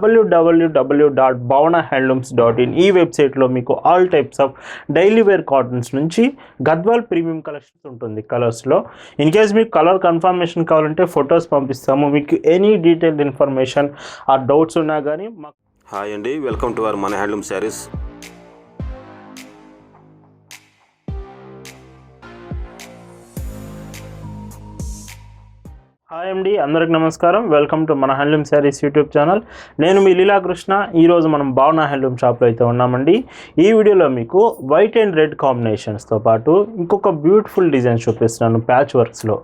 WWW dot Bhavana handlooms dot in ఈ వెబ్సైట్లో మీకు all types of daily wear cottons నుంచి గద్వాల్ ప్రీమియం కలెక్షన్స్ ఉంటుంది కలర్స్లో. ఇన్ కేస్ మీకు కలర్ కన్ఫర్మేషన్ కావాలంటే ఫొటోస్ పంపిస్తాము. మీకు ఎనీ డీటెయిల్డ్ ఇన్ఫర్మేషన్ ఆ డౌట్స్ ఉన్నా కానీ మాకు హాయ్ అండి. వెల్కమ్ టు అవర్ మన హ్యాండ్లూమ్ శారీస్. హాయ్ అండి అందరికి నమస్కారం. వెల్కమ్ టు మన హ్యాండ్లూమ్ శారీస్ యూట్యూబ్ ఛానల్ నేను మీ లీలాకృష్ణ ఈరోజు మనం భావన హ్యాండ్లూమ్ షాప్లో అయితే ఉన్నామండి. ఈ వీడియోలో మీకు వైట్ అండ్ రెడ్ కాంబినేషన్స్తో పాటు ఇంకొక బ్యూటిఫుల్ డిజైన్స్ చూపిస్తున్నాను ప్యాచ్ వర్క్స్లో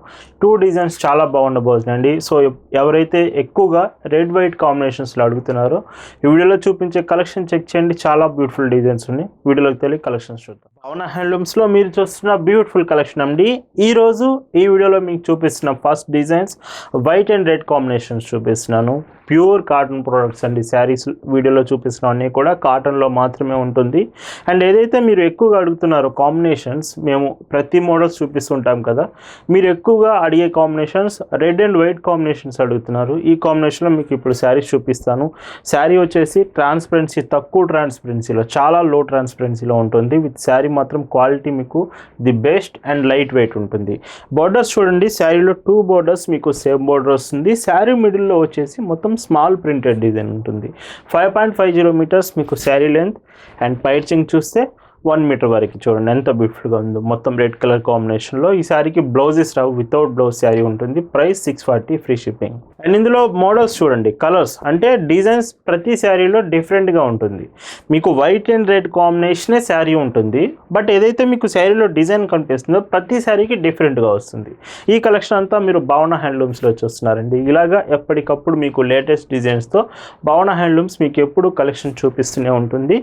టూ డిజైన్స్ చాలా బాగుండబోతున్నాయండి సో ఎవరైతే ఎక్కువగా రెడ్ వైట్ కాంబినేషన్స్లో అడుగుతున్నారో ఈ వీడియోలో చూపించే కలెక్షన్ చెక్ చేయండి. చాలా బ్యూటిఫుల్ డిజైన్స్ ఉన్నాయి. వీడియోలోకి తెలియ కలెక్షన్స్ చూద్దాం. భావన హ్యాండ్లూమ్స్లో మీరు చూస్తున్న బ్యూటిఫుల్ కలెక్షన్ అండి. ఈరోజు ఈ వీడియోలో మీకు చూపిస్తున్న first designs white and red combinations చూపిస్తున్నాను. ప్యూర్ కాటన్ ప్రోడక్ట్స్ అండి. శారీస్ వీడియోలో చూపిస్తున్నవన్నీ కూడా కాటన్లో మాత్రమే ఉంటుంది. అండ్ ఏదైతే మీరు ఎక్కువగా అడుగుతున్నారో కాంబినేషన్స్ మేము ప్రతి మోడల్స్ చూపిస్తుంటాం కదా. మీరు ఎక్కువగా అడిగే combinations red and white combinations అడుగుతున్నారు. ఈ కాంబినేషన్లో మీకు ఇప్పుడు శారీస్ చూపిస్తాను. శారీ వచ్చేసి ట్రాన్స్పరెన్సీ తక్కువ ట్రాన్స్పరెన్సీలో చాలా లో ట్రాన్స్పరెన్సీలో ఉంటుంది. విత్ శారీ మాత్రం క్వాలిటీ మీకు the best and light weight ఉంటుంది. బోర్డర్స్ చూడండి. శారీలో టూ బోర్డర్స్ మీకు సేమ్ బోర్డర్ వస్తుంది. శారీ మిడిల్లో వచ్చేసి మొత్తం స్మాల్ ప్రింటెడ్ డిజైన్ ఉంటుంది. Five point five zero metres మీకు శారీ లెంత్ అండ్ పైచింగ్ చూస్తే వన్ మీటర్ వరకు చూడండి ఎంత బ్యూటిఫుల్గా ఉందో. మొత్తం రెడ్ కలర్ కాంబినేషన్లో ఈ శారీకి బ్లౌజెస్ రావు వితౌట్ బ్లౌజ్ శారీ ఉంటుంది. Price six forty free shipping and ఇందులో మోడల్స్ చూడండి కలర్స్ అంటే డిజైన్స్ ప్రతి శారీలో డిఫరెంట్గా ఉంటుంది. మీకు వైట్ అండ్ రెడ్ కాంబినేషనే శారీ ఉంటుంది. బట్ ఏదైతే మీకు శారీలో డిజైన్ కనిపిస్తుందో ప్రతి శారీకి డిఫరెంట్గా వస్తుంది. ఈ కలెక్షన్ అంతా మీరు భావన హ్యాండ్లూమ్స్లో చూస్తున్నారండి. ఇలాగా ఎప్పటికప్పుడు మీకు లేటెస్ట్ డిజైన్స్తో భావన హ్యాండ్లూమ్స్ మీకు ఎప్పుడు కలెక్షన్ చూపిస్తూనే ఉంటుంది.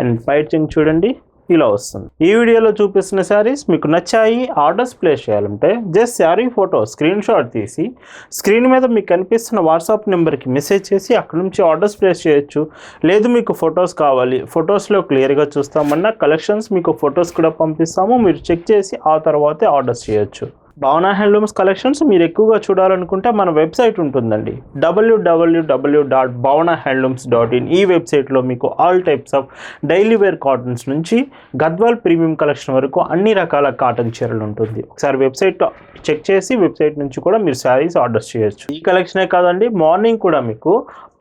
అండ్ పైచింగ్ చూడండి. ఇలా వస్తుంది. ఈ వీడియోలో చూపిస్తున్న శారీస్ మీకు నచ్చాయి ఆర్డర్స్ ప్లేస్ చేయాలంటే just sari photo screenshot తీసి స్క్రీన్ మీద మీకు కనిపిస్తున్న వాట్సాప్ నెంబర్కి మెసేజ్ చేసి అక్కడ నుంచి ఆర్డర్స్ ప్లేస్ చేయొచ్చు. లేదు మీకు ఫొటోస్ కావాలి ఫొటోస్లో క్లియర్గా చూస్తామన్నా కలెక్షన్స్ మీకు ఫొటోస్ కూడా పంపిస్తాము మీరు చెక్ చేసి ఆ తర్వాతే ఆర్డర్స్ చేయొచ్చు. భావన హ్యాండ్లూమ్స్ కలెక్షన్స్ మీరు ఎక్కువగా చూడాలనుకుంటే మన వెబ్సైట్ ఉంటుందండి. WWW dot Bhavana handlooms dot in ఈ వెబ్సైట్లో మీకు all types of daily wear cottons నుంచి గద్వాల్ ప్రీమియం కలెక్షన్ వరకు అన్ని రకాల కాటన్ చీరలు ఉంటుంది. ఒకసారి వెబ్సైట్ చెక్ చేసి వెబ్సైట్ నుంచి కూడా మీరు శారీస్ ఆర్డర్ చేయొచ్చు. ఈ కలెక్షనే కాదండి మార్నింగ్ కూడా మీకు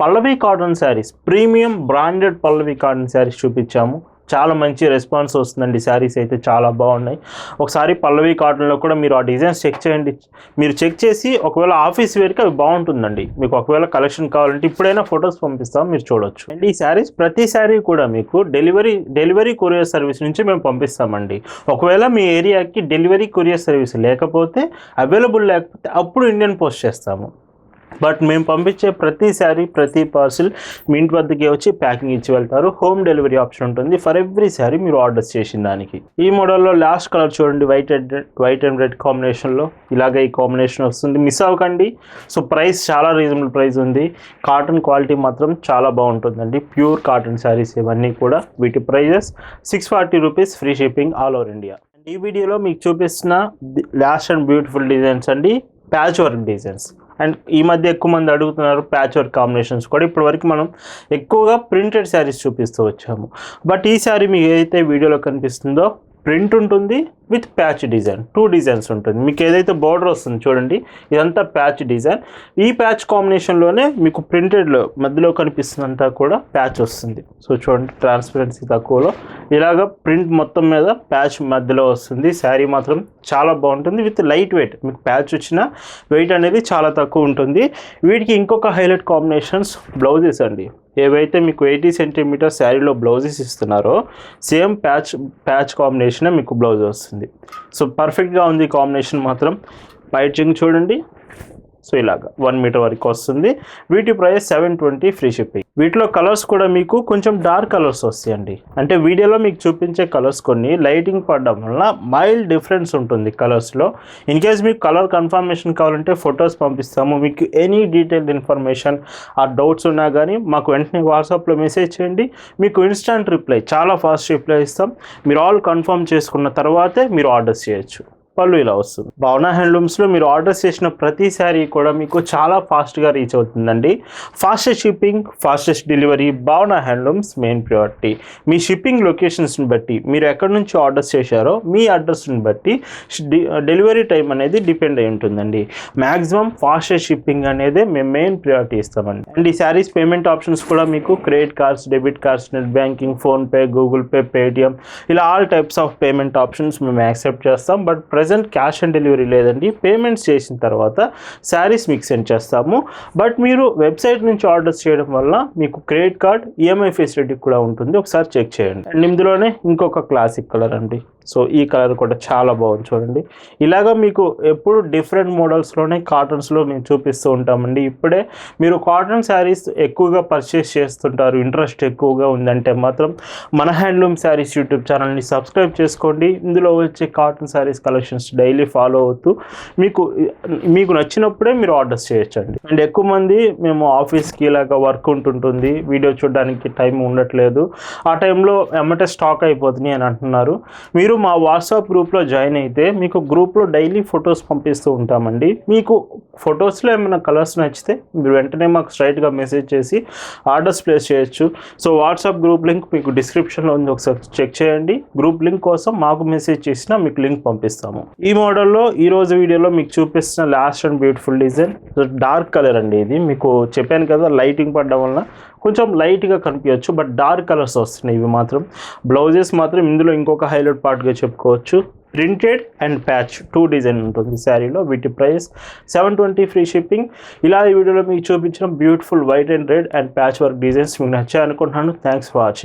Pallavi cotton saris premium branded Pallavi cotton saris చూపించాము. చాలా మంచి రెస్పాన్స్ వస్తుందండి. శారీస్ అయితే చాలా బాగున్నాయి. ఒకసారి పల్లవి కాటన్లో కూడా మీరు ఆ డిజైన్స్ చెక్ చేయండి. మీరు చెక్ చేసి ఒకవేళ ఆఫీస్ వేర్కి అవి బాగుంటుందండి. మీకు ఒకవేళ కలెక్షన్ కావాలంటే ఇప్పుడైనా ఫొటోస్ పంపిస్తాం మీరు చూడొచ్చు. అండ్ ఈ శారీస్ ప్రతి శారీ కూడా మీకు డెలివరీ డెలివరీ కొరియర్ సర్వీస్ నుంచి మేము పంపిస్తామండి. ఒకవేళ మీ ఏరియాకి డెలివరీ కొరియర్ సర్వీస్ లేకపోతే అవైలబుల్ లేకపోతే అప్పుడు ఇండియన్ పోస్ట్ చేస్తాము. బట్ మేము పంపించే ప్రతి శారీ ప్రతి పార్సిల్ మీ ఇంటి వద్దకే వచ్చి ప్యాకింగ్ ఇచ్చి వెళ్తారు. హోమ్ డెలివరీ ఆప్షన్ ఉంటుంది. ఫర్ ఎవ్రీ శారీ మీరు ఆర్డర్ చేసిన దానికి. ఈ మోడల్లో లాస్ట్ కలర్ చూడండి white and white and red కాంబినేషన్లో. ఇలాగే ఈ కాంబినేషన్ వస్తుంది. మిస్ అవ్వకండి. సో ప్రైస్ చాలా రీజనబుల్ ప్రైస్ ఉంది. కాటన్ క్వాలిటీ మాత్రం చాలా బాగుంటుందండి. ప్యూర్ కాటన్ శారీస్ ఇవన్నీ కూడా. వీటి prices six forty rupees free shipping all over India. ఈ వీడియోలో మీకు చూపిస్తున్న లాస్ట్ అండ్ బ్యూటిఫుల్ డిజైన్స్ అండి. Patch work designs. అండ్ ఈ మధ్య ఎక్కువ మంది అడుగుతున్నారు ప్యాచ్ వర్క్ కాంబినేషన్స్ కూడా. ఇప్పటివరకు మనం ఎక్కువగా ప్రింటెడ్ శారీస్ చూపిస్తూ వచ్చాము. బట్ ఈ శారీ మీకు ఏదైతే వీడియోలో కనిపిస్తుందో ప్రింట్ ఉంటుంది with patch design. Two designs ఉంటుంది. మీకు ఏదైతే బార్డర్ వస్తుంది చూడండి ఇదంతా ప్యాచ్ డిజైన్. ఈ ప్యాచ్ కాంబినేషన్లోనే మీకు ప్రింటెడ్లో మధ్యలో కనిపిస్తుందంతా కూడా ప్యాచ్ వస్తుంది. సో చూడండి ట్రాన్స్పరెన్సీ తక్కువలో. ఇలాగ ప్రింట్ మొత్తం మీద ప్యాచ్ మధ్యలో వస్తుంది. శారీ మాత్రం చాలా బాగుంటుంది. With light weight. మీకు ప్యాచ్ వచ్చిన వెయిట్ అనేది చాలా తక్కువ ఉంటుంది. వీటికి ఇంకొక హైలైట్ కాంబినేషన్స్ బ్లౌజెస్ అండి. ఏవైతే మీకు ఎయిటీ సెంటీమీటర్ శారీలో బ్లౌజెస్ ఇస్తున్నారో సేమ్ ప్యాచ్ ప్యాచ్ కాంబినేషనే మీకు బ్లౌజ్ వస్తుంది. సో పర్ఫెక్ట్గా ఉంది కాంబినేషన్ మాత్రం. పైచింగ్ చూడండి. సో ఇలాగా వన్ మీటర్ వరకు వస్తుంది. వీటి price seven twenty free shipping. వీటిలో కలర్స్ కూడా మీకు కొంచెం డార్క్ కలర్స్ వస్తాయండి. అంటే వీడియోలో మీకు చూపించే కలర్స్ కొన్ని. లైటింగ్ పడడం వల్ల మైల్డ్ డిఫరెన్స్ ఉంటుంది కలర్స్లో. ఇన్ కేస్ మీకు కలర్ కన్ఫర్మేషన్ కావాలంటే ఫొటోస్ పంపిస్తాము. మీకు ఎనీ డీటెయిల్డ్ ఇన్ఫర్మేషన్ ఆ డౌట్స్ ఉన్నా కానీ మాకు వెంటనే వాట్సాప్లో మెసేజ్ చేయండి. మీకు ఇన్స్టాంట్ రిప్లై చాలా ఫాస్ట్ రిప్లై ఇస్తాం. మీరు ఆల్ కన్ఫర్మ్ చేసుకున్న తర్వాతే మీరు ఆర్డర్స్ చేయొచ్చు. పళ్ళు ఇలా వస్తుంది. భావన హ్యాండ్లూమ్స్లో మీరు ఆర్డర్ చేసిన ప్రతి శారీ కూడా మీకు చాలా ఫాస్ట్గా రీచ్ అవుతుందండి. Fastest shipping fastest delivery Bhavana handlooms main priority మీ షిప్పింగ్ లొకేషన్స్ని బట్టి మీరు ఎక్కడి నుంచి ఆర్డర్స్ చేశారో మీ అడ్రస్ని బట్టి డెలివరీ టైం అనేది డిపెండ్ అయి ఉంటుందండి. మ్యాక్సిమం ఫాస్టెస్ట్ షిప్పింగ్ అనేది మేము మెయిన్ ప్రియారిటీ ఇస్తామండి. అండ్ ఈ శారీస్ పేమెంట్ ఆప్షన్స్ కూడా మీకు credit cards debit cards net banking PhonePe Google Pay Paytm ఇలా all types of payment options మేము యాక్సెప్ట్ చేస్తాం. But present cash on delivery లేదండి. పేమెంట్స్ చేసిన తర్వాత శారీస్ మీకు సెండ్ చేస్తాము. బట్ మీరు వెబ్సైట్ నుంచి ఆర్డర్స్ చేయడం వల్ల మీకు క్రెడిట్ కార్డ్ ఈఎంఐ ఫెసిలిటీ కూడా ఉంటుంది. ఒకసారి చెక్ చేయండి. అండ్ ఇందులోనే ఇంకొక క్లాసిక్ కలర్ అండి. సో ఈ కలర్ కూడా చాలా బాగుంది చూడండి. ఇలాగా మీకు ఎప్పుడు డిఫరెంట్ మోడల్స్లోనే కాటన్స్లో మేము చూపిస్తూ ఉంటామండి. ఇప్పుడే మీరు కాటన్ శారీస్ ఎక్కువగా పర్చేస్ చేస్తుంటారు. ఇంట్రెస్ట్ ఎక్కువగా ఉందంటే మాత్రం మన హ్యాండ్లూమ్ శారీస్ యూట్యూబ్ ఛానల్ని సబ్స్క్రైబ్ చేసుకోండి. ఇందులో వచ్చే cotton saris collections daily follow అవుతూ మీకు మీకు నచ్చినప్పుడే మీరు ఆర్డర్స్ చేయొచ్చండి. అండ్ ఎక్కువ మంది మేము ఆఫీస్కి ఇలాగ వర్క్ ఉంటుంటుంది. వీడియో చూడడానికి టైం ఉండట్లేదు. ఆ టైంలో ఎమ్మటే స్టాక్ అయిపోతున్నాయి అని అంటున్నారు. మీరు మా వాట్సాప్ గ్రూప్లో జాయిన్ అయితే మీకు గ్రూప్లో డైలీ ఫొటోస్ పంపిస్తూ ఉంటామండి. మీకు ఫొటోస్లో ఏమైనా కలర్స్ నచ్చితే మీరు వెంటనే మాకు స్ట్రైట్గా మెసేజ్ చేసి ఆర్డర్స్ ప్లేస్ చేయొచ్చు. సో వాట్సాప్ గ్రూప్ లింక్ మీకు డిస్క్రిప్షన్లో ఉంది. ఒకసారి చెక్ చేయండి. గ్రూప్ లింక్ కోసం మాకు మెసేజ్ చేసినా మీకు లింక్ పంపిస్తాము. ఈ మోడల్లో ఈ రోజు వీడియోలో మీకు చూపిస్తున్న last and beautiful design dark colour అండి ఇది. మీకు చెప్పాను కదా లైటింగ్ పడడం వలన కొంచెం లైట్గా కనిపించవచ్చు బట్ డార్క్ కలర్స్ వస్తున్నాయి ఇవి మాత్రం. బ్లౌజెస్ మాత్రం ఇందులో ఇంకొక హైలైట్ పార్ట్ పార్ట్గా చెప్పుకోవచ్చు. Printed and patch two design ఉంటుంది శారీలో. వీటి price seven twenty free shipping ఇలా ఈ వీడియోలో మీకు చూపించిన beautiful white and red and patch work designs మీకు నచ్చాయనుకుంటున్నాను. Thanks for watching